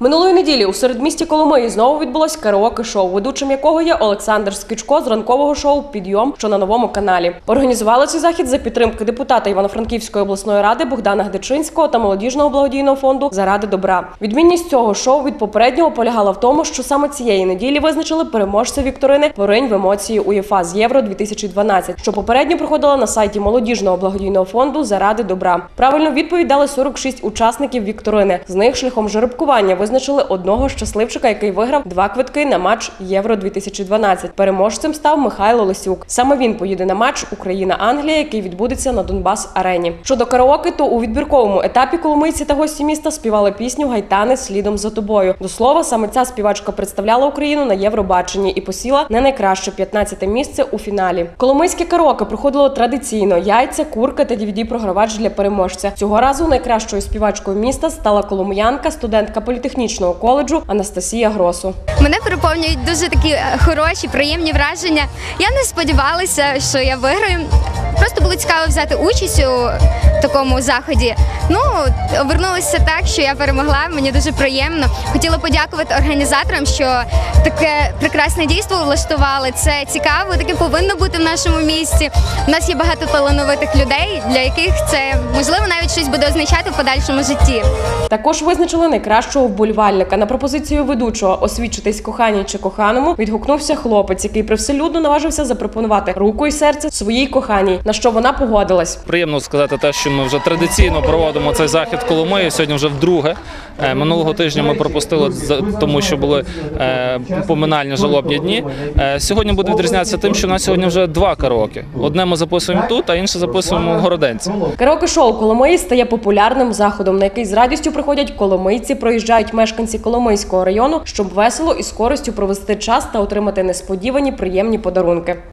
Минулої неділі у середмісті Коломиї знову відбулось караоке шоу, ведучим якого є Олександр Скічко з ранкового шоу Підйом, що на новому каналі. Організували цей захід за підтримки депутата Івано-Франківської обласної ради Богдана Гдичинського та молодіжного благодійного фонду Заради добра. Відмінність цього шоу від попереднього полягала в тому, що саме цієї неділі визначили переможця вікторини Поринь в емоції УЄФА з Євро 2012, що попередньо проходила на сайті молодіжного благодійного фонду Заради добра. Правильну відповідь дали 46 учасників вікторини. З них шляхом жеребкування визначили одного щасливчика, який виграв два квитки на матч Євро 2012. Переможцем став Михайло Лисюк. Саме він поїде на матч Україна-Англія, який відбудеться на Донбас Арені. Щодо караоке, то у відбірковому етапі коломийці та гості міста співали пісню Гайтани слідом за тобою. До слова, саме ця співачка представляла Україну на Євробаченні і посіла не найкраще 15-те місце у фіналі. Коломийське караоке проходило традиційно: яйця, курка та DVD-програвач для переможця. Цього разу найкращою співачкою міста стала коломиянка, студентка політехнічного коледжу Анастасія Гросу. Мене переповнюють дуже такі е, хороші, приємні враження. Я не сподівалася, що я виграю. Просто було цікаво взяти участь у такому заході. Ну, обернулося так, що я перемогла. Мені дуже приємно. Хотіла подякувати організаторам, що таке прекрасне дійство влаштували. Це цікаво, таке повинно бути в нашому місті. У нас є багато талановитих людей, для яких це можливо навіть щось буде означати в подальшому житті. Також визначили найкращого вболівальника. На пропозицію ведучого освідчитись коханій чи коханому відгукнувся хлопець, який привселюдно наважився запропонувати руку і серце своїй коханій, на що вона погодилась. Приємно сказати те, що ми вже традиційно проводимо цей захід в Коломиї. Сьогодні вже вдруге. Е, Минулого тижня ми пропустили тому, що були е, поминальні жалобні дні. Е, Сьогодні буде відрізнятися тим, що у нас сьогодні вже два караоке. Одне ми записуємо тут, а інше записуємо в Городенці. Караоке шоу Коломиї стає популярним заходом, на який з радістю приходять коломийці, проїжджають мешканці Коломийського району, щоб весело і з користю провести час та отримати несподівані приємні подарунки.